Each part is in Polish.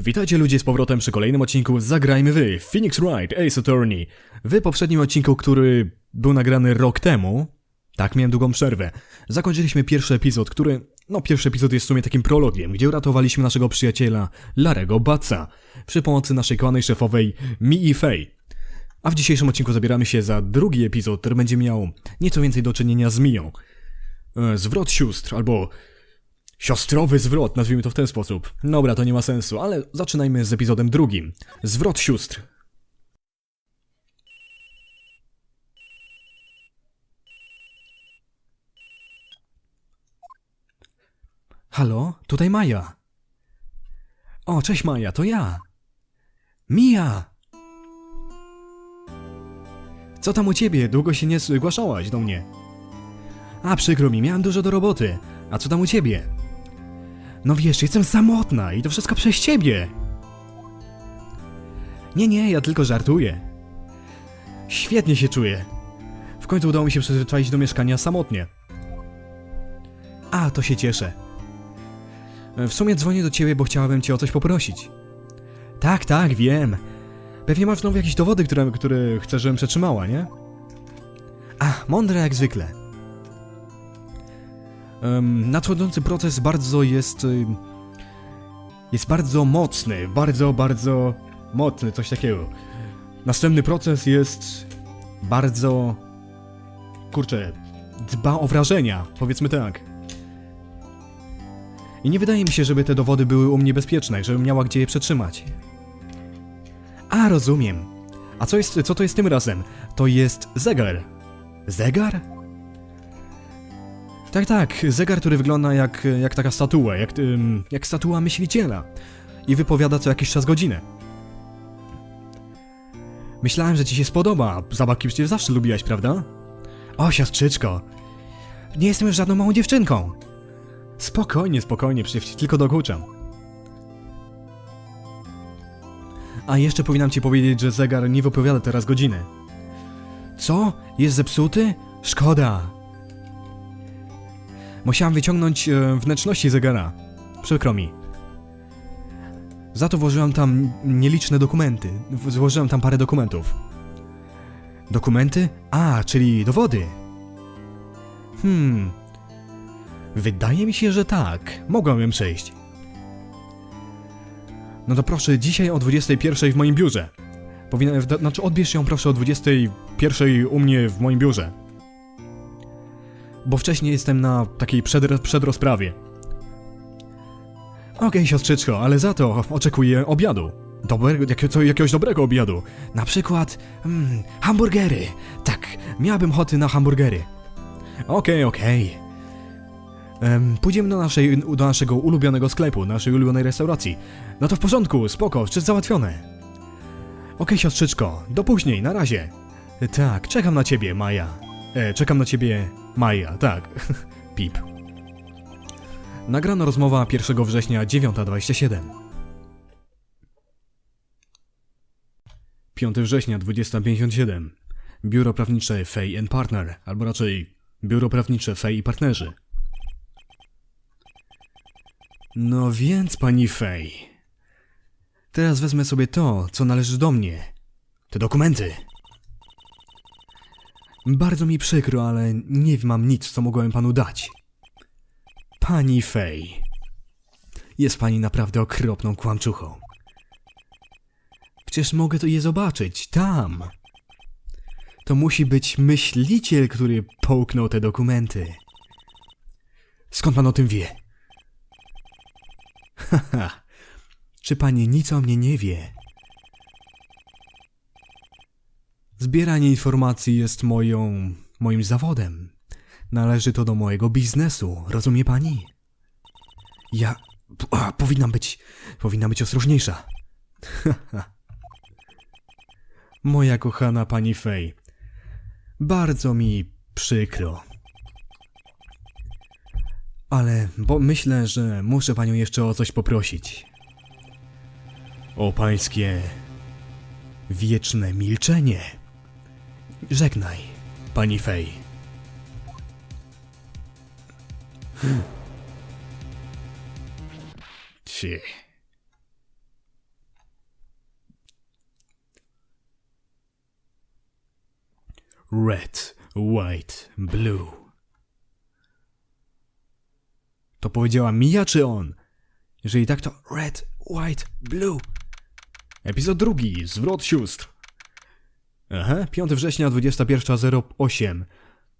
Witajcie ludzie z powrotem przy kolejnym odcinku Zagrajmy Wy, Phoenix Wright, Ace Attorney. W poprzednim odcinku, który był nagrany rok temu, tak miałem długą przerwę, zakończyliśmy pierwszy epizod, który, no pierwszy epizod jest w sumie takim prologiem, gdzie uratowaliśmy naszego przyjaciela Larego Batsa przy pomocy naszej kochanej szefowej Mii Fei. A w dzisiejszym odcinku zabieramy się za drugi epizod, który będzie miał nieco więcej do czynienia z Miją. E, Zwrot sióstr, albo Siostrowy zwrot, nazwijmy to w ten sposób. Dobra, to nie ma sensu, ale zaczynajmy z epizodem drugim. Zwrot sióstr. Halo, tutaj Maja. O, cześć Maja, to ja. Mija! Co tam u ciebie? Długo się nie zgłaszałaś do mnie. A, przykro mi, miałem dużo do roboty. A co tam u ciebie? No wiesz, jestem samotna i to wszystko przez ciebie. Nie, nie, ja tylko żartuję. Świetnie się czuję. W końcu udało mi się przyzwyczaić do mieszkania samotnie. A, to się cieszę. W sumie dzwonię do ciebie, bo chciałabym cię o coś poprosić. Tak, tak, wiem. Pewnie masz znowu jakieś dowody, które, które chcesz, żebym przetrzymała, nie? A, mądre jak zwykle. Nadchodzący proces bardzo jest. ym, Jest bardzo mocny, bardzo, bardzo mocny, coś takiego. Następny proces jest bardzo. Kurczę, dba o wrażenia, powiedzmy tak. I nie wydaje mi się, żeby te dowody były u mnie bezpieczne, żebym miała gdzie je przetrzymać. A, rozumiem. A co jest, co to jest tym razem? To jest zegar. Zegar? Tak, tak, zegar, który wygląda jak, jak taka statua, jak, ym, jak statua myśliciela i wypowiada co jakiś czas godzinę. Myślałem, że ci się spodoba, zabawki przecież zawsze lubiłaś, prawda? O, siostrzyczko, nie jestem już żadną małą dziewczynką. Spokojnie, spokojnie, przecież ci tylko dokuczam. A jeszcze powinnam ci powiedzieć, że zegar nie wypowiada teraz godziny. Co? Jest zepsuty? Szkoda. Musiałam wyciągnąć e, wnętrzności zegara. Przykro mi. Za to włożyłam tam nieliczne dokumenty. Złożyłam tam parę dokumentów. Dokumenty? A, czyli dowody. Hmm. Wydaje mi się, że tak. Mogłabym przejść. No to proszę, dzisiaj o 21 w moim biurze. Powinna, wda- znaczy odbierz ją proszę o 21 u mnie w moim biurze bo wcześniej jestem na takiej przed, przedrozprawie. Okej, siostrzyczko, ale za to oczekuję obiadu. Dobrego, jakie, co, jakiegoś dobrego obiadu. Na przykład mm, hamburgery. Tak, miałabym ochoty na hamburgery. Okej, okej. Em, Pójdziemy do, naszej, do naszego ulubionego sklepu, naszej ulubionej restauracji. No to w porządku, spoko, wszystko załatwione. Okej, siostrzyczko, do później, na razie. Tak, czekam na ciebie, Maja. E, czekam na ciebie, Maja, tak. Pip. Nagrano rozmowa 1 września 9.27. 5 września 20.57. Biuro prawnicze Fay and Partner, albo raczej Biuro prawnicze Fay i Partnerzy. No więc, pani Fay. Teraz wezmę sobie to, co należy do mnie. Te dokumenty. Bardzo mi przykro, ale nie mam nic, co mogłem panu dać. Pani Fej. Jest pani naprawdę okropną kłamczuchą. Przecież mogę to je zobaczyć, tam. To musi być myśliciel, który połknął te dokumenty. Skąd pan o tym wie? Haha. Czy pani nic o mnie nie wie? Zbieranie informacji jest moją. moim zawodem. Należy to do mojego biznesu, rozumie pani? Ja. A, powinnam być. powinnam być ostrożniejsza. Moja kochana pani Fej. Bardzo mi przykro. Ale bo myślę, że muszę panią jeszcze o coś poprosić. O pańskie wieczne milczenie. Żegnaj, pani Fej. Hmm. Ci. Red, white, blue. To powiedziała Mia czy on? Jeżeli tak, to red, white, blue. Epizod drugi, zwrot sióstr. Aha, 5 września 21.08.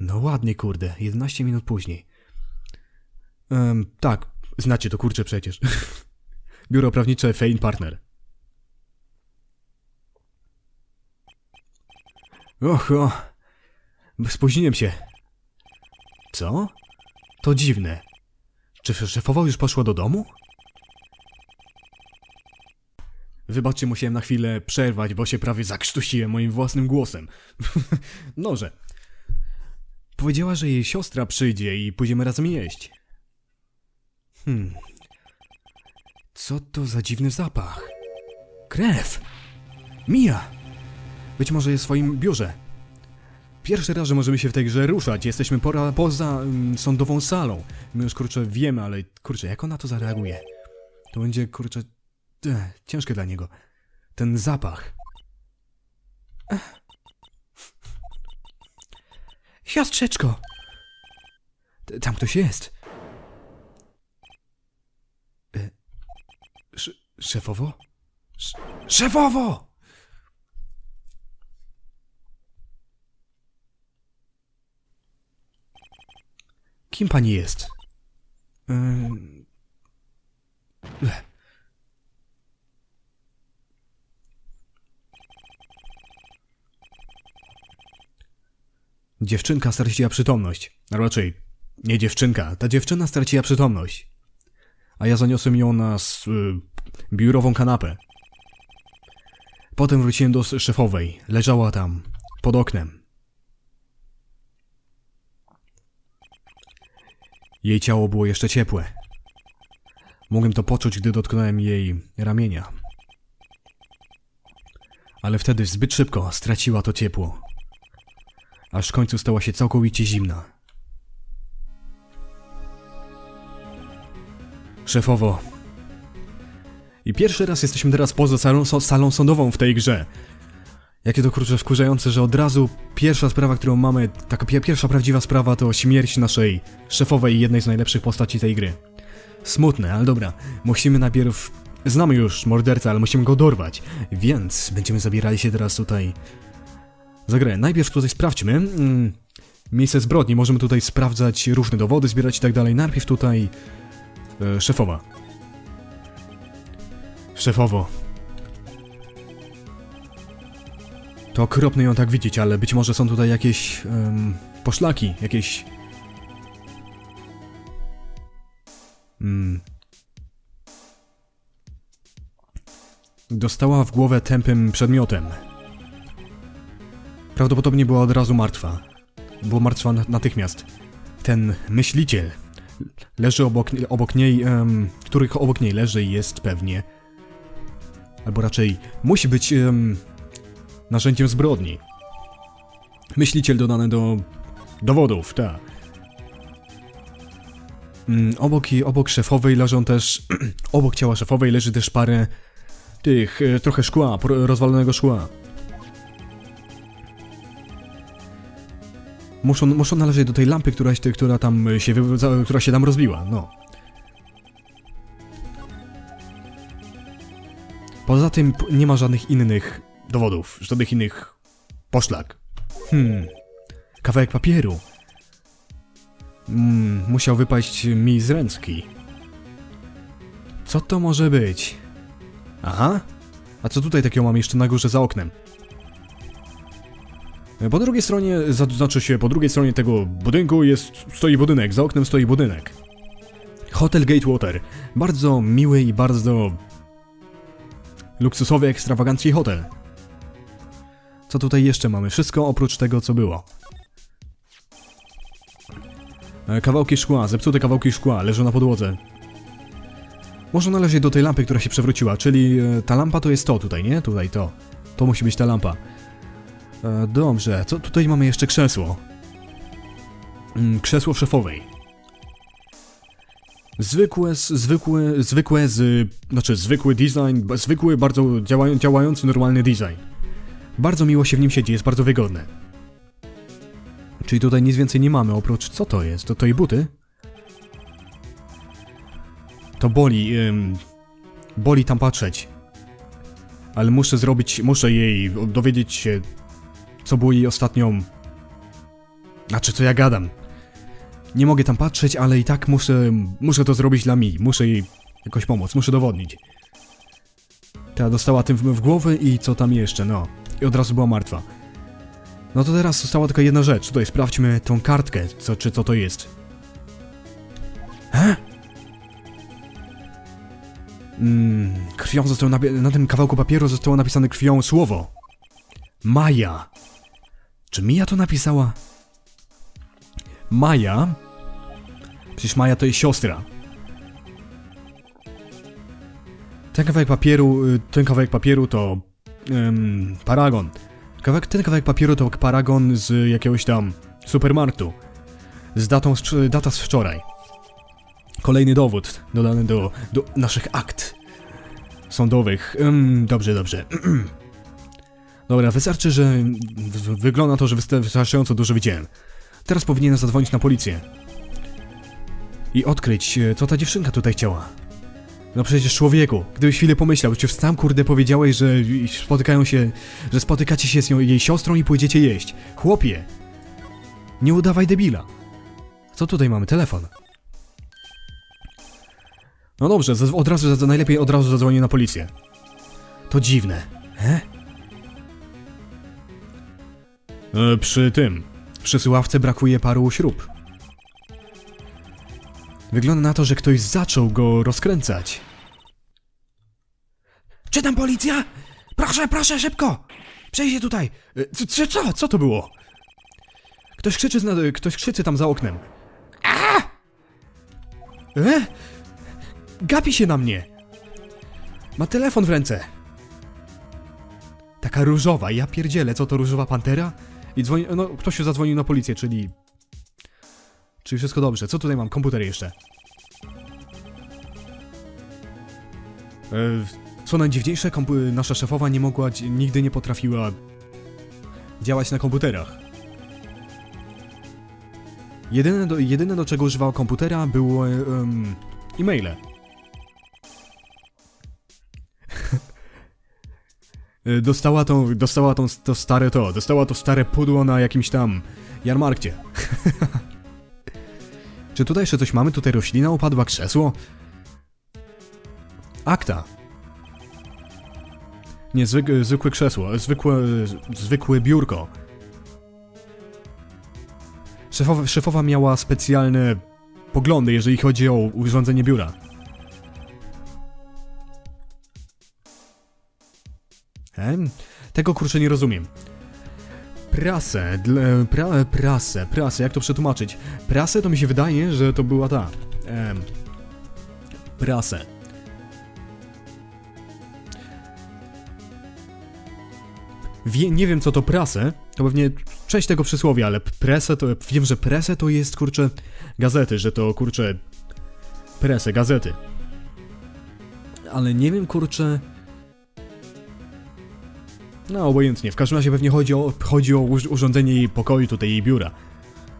No ładnie, kurde, 11 minut później. Em, tak, znacie to kurczę przecież. Biuro prawnicze Fein Partner. Och, o. Spóźniłem się. Co? To dziwne. Czy szefowa już poszła do domu? Wybaczcie, musiałem na chwilę przerwać, bo się prawie zakrztusiłem moim własnym głosem. Noże. Powiedziała, że jej siostra przyjdzie i pójdziemy razem jeść. Hmm. Co to za dziwny zapach? Krew! Mija! Być może jest w swoim biurze. Pierwszy raz, że możemy się w tej grze ruszać. Jesteśmy pora, poza mm, sądową salą. My już kurczę wiemy, ale kurczę, jak ona to zareaguje? To będzie kurczę e, ciężkie dla niego. Ten zapach. Ech. Siostrzeczko! Tam ktoś jest. E, sz- szefowo? Sz- szefowo! Kim pani jest? Ym... Dziewczynka straciła przytomność. A raczej, nie dziewczynka, ta dziewczyna straciła przytomność. A ja zaniosłem ją na s- y, biurową kanapę. Potem wróciłem do szefowej. Leżała tam, pod oknem. Jej ciało było jeszcze ciepłe. Mogłem to poczuć, gdy dotknąłem jej ramienia. Ale wtedy zbyt szybko straciła to ciepło. Aż w końcu stała się całkowicie zimna. Szefowo. I pierwszy raz jesteśmy teraz poza salą, salą sądową w tej grze. Jakie to kurczę wkurzające, że od razu pierwsza sprawa, którą mamy, taka pie- pierwsza prawdziwa sprawa to śmierć naszej szefowej i jednej z najlepszych postaci tej gry. Smutne, ale dobra. Musimy najpierw... Znamy już mordercę, ale musimy go dorwać. Więc będziemy zabierali się teraz tutaj... Za grę. Najpierw tutaj sprawdźmy. Mm, miejsce zbrodni. Możemy tutaj sprawdzać różne dowody, zbierać i tak dalej. Najpierw tutaj... E, szefowa. Szefowo. To okropne ją tak widzieć, ale być może są tutaj jakieś em, poszlaki, jakieś... Mm. Dostała w głowę tępym przedmiotem. Prawdopodobnie była od razu martwa. Była martwa na- natychmiast. Ten myśliciel leży obok, obok niej, em, których obok niej leży i jest pewnie... Albo raczej musi być em, narzędziem zbrodni. Myśliciel dodany do dowodów, tak. Obok, obok szefowej leżą też. obok ciała szefowej leży też parę tych e, trochę szkła, rozwalonego szkła. Muszą, muszą należeć do tej lampy, która, która tam się, która się tam rozbiła, no. Poza tym nie ma żadnych innych dowodów, żadnych innych poszlak. Hmm. Kawałek papieru. Mm, musiał wypaść mi z ręczki. Co to może być? Aha. A co tutaj takiego mam jeszcze na górze za oknem? Po drugiej stronie, znaczy się, po drugiej stronie tego budynku jest, stoi budynek, za oknem stoi budynek. Hotel Gatewater. Bardzo miły i bardzo luksusowy, ekstrawagancki hotel. Co tutaj jeszcze mamy? Wszystko oprócz tego, co było. E, Kawałki szkła, zepsute kawałki szkła leżą na podłodze. Może należeć do tej lampy, która się przewróciła, czyli e, ta lampa to jest to tutaj, nie? Tutaj to. To musi być ta lampa. E, Dobrze, co tutaj mamy jeszcze krzesło? Mm, Krzesło szefowej. Zwykłe, zwykłe, zwykłe z... Znaczy, zwykły design, zwykły, bardzo działają, działający, normalny design. Bardzo miło się w nim siedzi, jest bardzo wygodne. Czyli tutaj nic więcej nie mamy, oprócz... Co to jest? To, to jej buty? To boli, ym, boli tam patrzeć. Ale muszę zrobić, muszę jej dowiedzieć się, co było jej ostatnią... Znaczy, co ja gadam. Nie mogę tam patrzeć, ale i tak muszę, muszę to zrobić dla mi. Muszę jej jakoś pomóc, muszę dowodnić. Ta dostała tym w, głowę i co tam jeszcze, no. I od razu była martwa. No to teraz została tylko jedna rzecz. Tutaj sprawdźmy tą kartkę, co, czy co to jest. He? Mm, krwią zostało napi- na tym kawałku papieru zostało napisane krwią słowo. Maja. Czy Mija to napisała? Maja? Przecież Maja to jest siostra. Ten kawałek papieru, y, ten kawałek papieru to ym, paragon. Kawałek, ten kawałek papieru to paragon z jakiegoś tam supermarktu. Z datą, z, data z wczoraj. Kolejny dowód dodany do, do naszych akt sądowych. Ym, dobrze, dobrze. Dobra, wystarczy, że wygląda to, że wysta- wystarczająco dużo widziałem. Teraz powinienem zadzwonić na policję. I odkryć, e, co ta dziewczynka tutaj chciała. No przecież człowieku, gdybyś chwilę pomyślał, przecież sam kurde powiedziałeś, że spotykają się, że spotykacie się z nią jej siostrą i pójdziecie jeść. Chłopie! Nie udawaj debila. Co tutaj mamy? Telefon. No dobrze, od razu, najlepiej od razu zadzwonię na policję. To dziwne. He? E, przy tym, przy słuchawce brakuje paru śrub. Wygląda na to, że ktoś zaczął go rozkręcać. Czy tam policja? Proszę, proszę, szybko! Przejdźcie tutaj! E, c- c- Co? Co to było? Ktoś krzyczy, nad- ktoś krzyczy tam za oknem. A! E? Gapi się na mnie! Ma telefon w ręce. Taka różowa, ja pierdzielę, co to różowa pantera? I dzwoni, no ktoś już zadzwonił na policję, czyli... Czyli wszystko dobrze. Co tutaj mam? Komputer jeszcze. E, co najdziwniejsze, nasza szefowa nie mogła, nigdy nie potrafiła działać na komputerach. Jedyne do, jedyne do czego używała komputera było um, e-maile. Dostała tą, dostała tą, to stare to, dostała to stare pudło na jakimś tam jarmarkcie. Czy tutaj jeszcze coś mamy? Tutaj roślina upadła, krzesło? Akta. Nie, zwyk, zwykłe krzesło, zwykłe, zwykłe biurko. Szefowa, szefowa miała specjalne poglądy, jeżeli chodzi o urządzenie biura. Tego kurczę nie rozumiem. Prasę, dla, pra, prasę, prasę, jak to przetłumaczyć? Prasę to mi się wydaje, że to była ta. Em, prasę. Wie, nie wiem co to prasę, to pewnie część tego przysłowia, ale presę to. Wiem, że presę to jest kurczę gazety, że to kurczę. Presę, gazety. Ale nie wiem kurczę. No, obojętnie. W każdym razie pewnie chodzi o, chodzi o urządzenie jej pokoju, tutaj jej biura.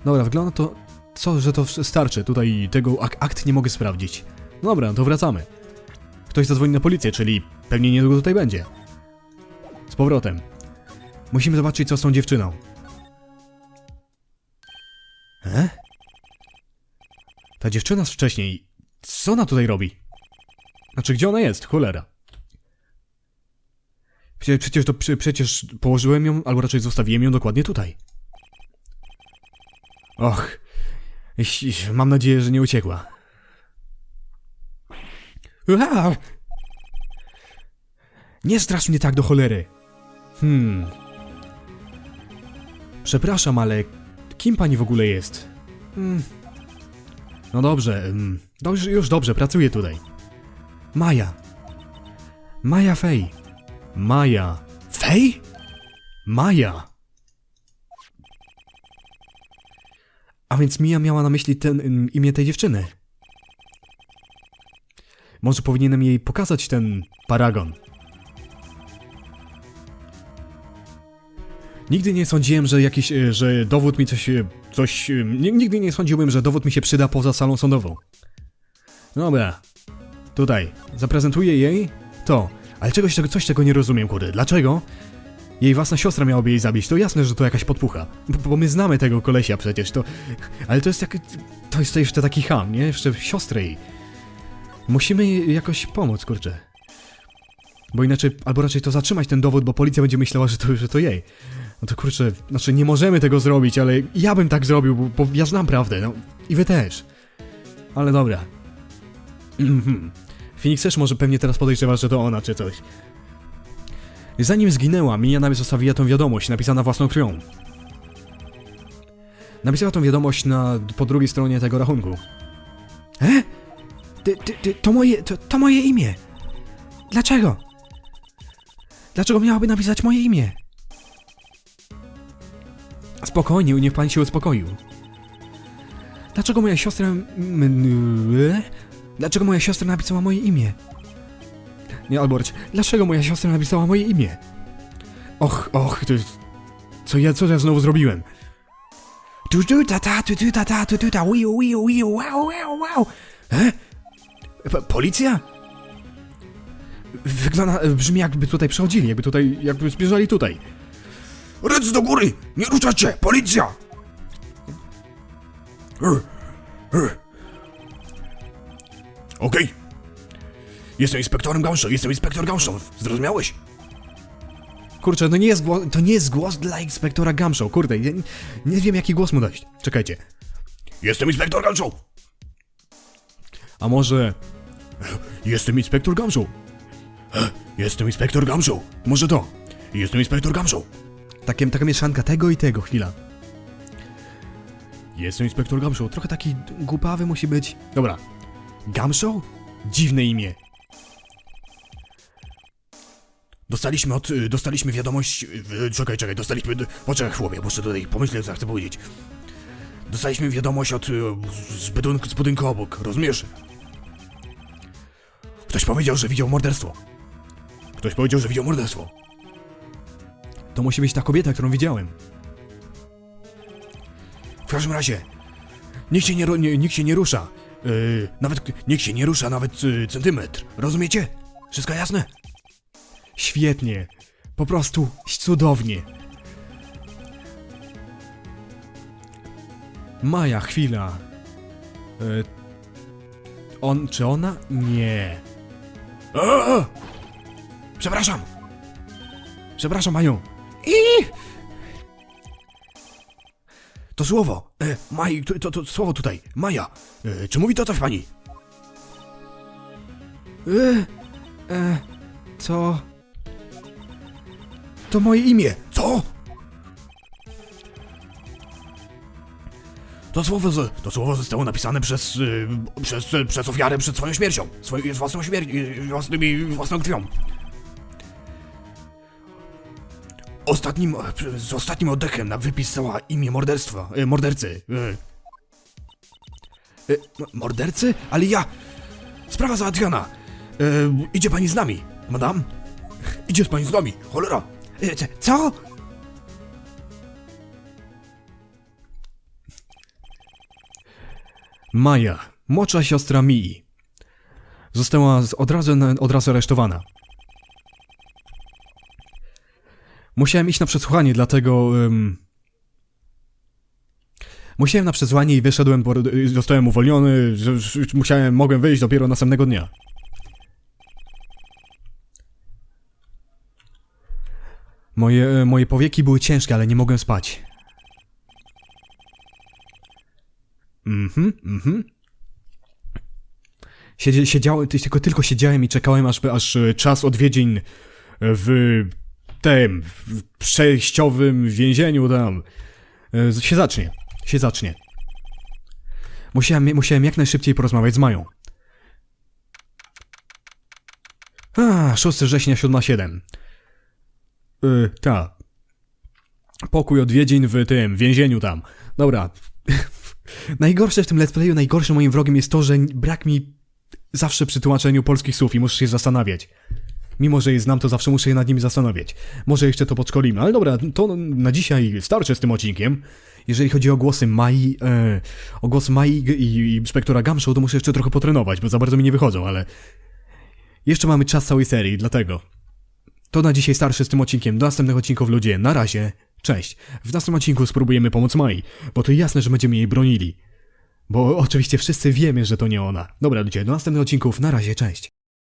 Dobra, wygląda to. Co, że to starczy. Tutaj tego ak akt nie mogę sprawdzić. Dobra, no to wracamy. Ktoś zadzwoni na policję, czyli pewnie niedługo tutaj będzie. Z powrotem. Musimy zobaczyć, co z tą dziewczyną. E? Ta dziewczyna z wcześniej. Co ona tutaj robi? Znaczy, gdzie ona jest? Cholera. Przecież, to prze- przecież położyłem ją, albo raczej zostawiłem ją dokładnie tutaj. Och. Mam nadzieję, że nie uciekła. Ua! Nie strasz mnie tak do cholery. Hmm. Przepraszam, ale kim pani w ogóle jest? Hmm. No dobrze, hmm. dobrze, już dobrze, pracuję tutaj. Maja. Maja Fej. Maja. Fej? Maja. A więc Mia miała na myśli ten ym, imię tej dziewczyny. Może powinienem jej pokazać ten paragon. Nigdy nie sądziłem, że jakiś, e, że dowód mi coś, e, coś... ni- Nigdy nie sądziłbym, że dowód mi się przyda poza salą sądową. Dobra. Tutaj. Zaprezentuję jej to. Ale czegoś, czego, coś, czego nie rozumiem, kurde. Dlaczego? Jej własna siostra miałaby jej zabić. To jasne, że to jakaś podpucha. Bo, bo my znamy tego kolesia przecież. To... Ale to jest jak... To jest to jeszcze taki ham, nie? Jeszcze siostrę jej. Musimy jakoś pomóc, kurczę. Bo inaczej, albo raczej to zatrzymać ten dowód, bo policja będzie myślała, że to, że to jej. No to kurczę, znaczy nie możemy tego zrobić, ale ja bym tak zrobił, bo, bo ja znam prawdę, no i wy też. Ale dobra. Mhm. Phoenix też może pewnie teraz podejrzewa, że to ona czy coś. Zanim zginęła, Miniana zostawiła tą wiadomość, napisana własną krwią. Napisała tą wiadomość na, po drugiej stronie tego rachunku. E? Ty, ty, ty, to moje, to, to moje imię. Dlaczego? Dlaczego miałaby napisać moje imię? Spokojnie, niech pan się uspokoił. Dlaczego moja siostra... Dlaczego moja siostra napisała moje imię? Nie, Albert, dlaczego moja siostra napisała moje imię? Och, och, to jest... Co ja, co ja znowu zrobiłem? Tu tu ta ta tu tu ta ta tu tu ta wiu wiu wiu wow wow wow E? Policja? Wygląda, brzmi jakby tutaj przechodzili, jakby tutaj, jakby zbierzali tutaj. Ręce do góry! Nie ruszać! Policja! Er, Jestem inspektorem Gaunshaw, jestem inspektor Gaunshaw. Zrozumiałeś? Kurczę, to nie jest głos, to nie jest głos dla inspektora Gamshow, kurde, nie, nie wiem jaki głos mu dać. Czekajcie. Jestem inspektor Gaunshaw! A może... Jestem inspektor Gaunshaw! E, Jestem inspektor Gaunshaw! Może to? Jestem inspektor Gaunshaw! Takie, taka mieszanka tego i tego, chwila. Jestem inspektor Gamshow, trochę taki głupawy musi być. Dobra. Gamshow? Dziwne imię. Dostaliśmy od... y, Dostaliśmy wiadomość... y, Czekaj, czekaj, dostaliśmy... Poczekaj chłopie, muszę tutaj pomyśleć, co chcę powiedzieć. Dostaliśmy wiadomość od... y, Z budynku, z budynku obok, rozumiesz? Ktoś powiedział, że widział morderstwo. Ktoś powiedział, że widział morderstwo. To musi być ta kobieta, którą widziałem. W każdym razie... Nikt się nie, nie, nikt się nie rusza. Yy, nawet... Nikt się nie rusza, nawet y, centymetr. Rozumiecie? Wszystko jasne? Świetnie. Po prostu cudownie. Maja, chwila. E, on, czy ona? Nie. Eee! Przepraszam! Przepraszam, Maju. I... To słowo, e, Maj, to, to, to słowo tutaj, Maja, e, czy mówi to coś pani? E, e, to... To moje imię. Co? To słowo, z, to słowo zostało napisane przez, y, przez, y, przez ofiarę przed swoją śmiercią, swoją własną śmiercią, własnymi, własną krwią. Ostatnim, z ostatnim oddechem na wypisała imię morderstwa, mordercy. Mordercy? Ale ja... Sprawa załatwiona. Idzie pani z nami, madam? Idzie z pani z nami, cholera. E, co? Maja, młodsza siostra Mii, została od razu, od razu aresztowana. Musiałem iść na przesłuchanie, dlatego... ym, Musiałem na przesłuchanie i wyszedłem, y, zostałem uwolniony, musiałem, mogłem wyjść dopiero następnego dnia. Moje, e, moje powieki były ciężkie, ale nie mogłem spać. Mhm, mhm. Siedzie, siedziałem, ty- tylko, tylko siedziałem i czekałem, aż, aż e, czas odwiedzin w tym, w przejściowym więzieniu tam e, się zacznie. Się zacznie. Musiałem, musiałem jak najszybciej porozmawiać z Mają. A, 6 września 7.07. Yy, ta. Pokój odwiedzin w tym, więzieniu tam. Dobra. Najgorsze w tym let's playu, najgorszym moim wrogiem jest to, że brak mi zawsze przy tłumaczeniu polskich słów i muszę się zastanawiać. Mimo, że je znam, to zawsze muszę się nad nimi zastanowić. Może jeszcze to podszkolimy, ale dobra, to na dzisiaj starczy z tym odcinkiem. Jeżeli chodzi o głosy Mai, e, o głos Mai i, i inspektora Gamshow, to muszę jeszcze trochę potrenować, bo za bardzo mi nie wychodzą, ale jeszcze mamy czas całej serii, dlatego. To na dzisiaj starszy z tym odcinkiem. Do następnych odcinków ludzie. Na razie. Cześć. W następnym odcinku spróbujemy pomóc Mai, bo to jasne, że będziemy jej bronili. Bo oczywiście wszyscy wiemy, że to nie ona. Dobra ludzie, do następnych odcinków. Na razie, cześć.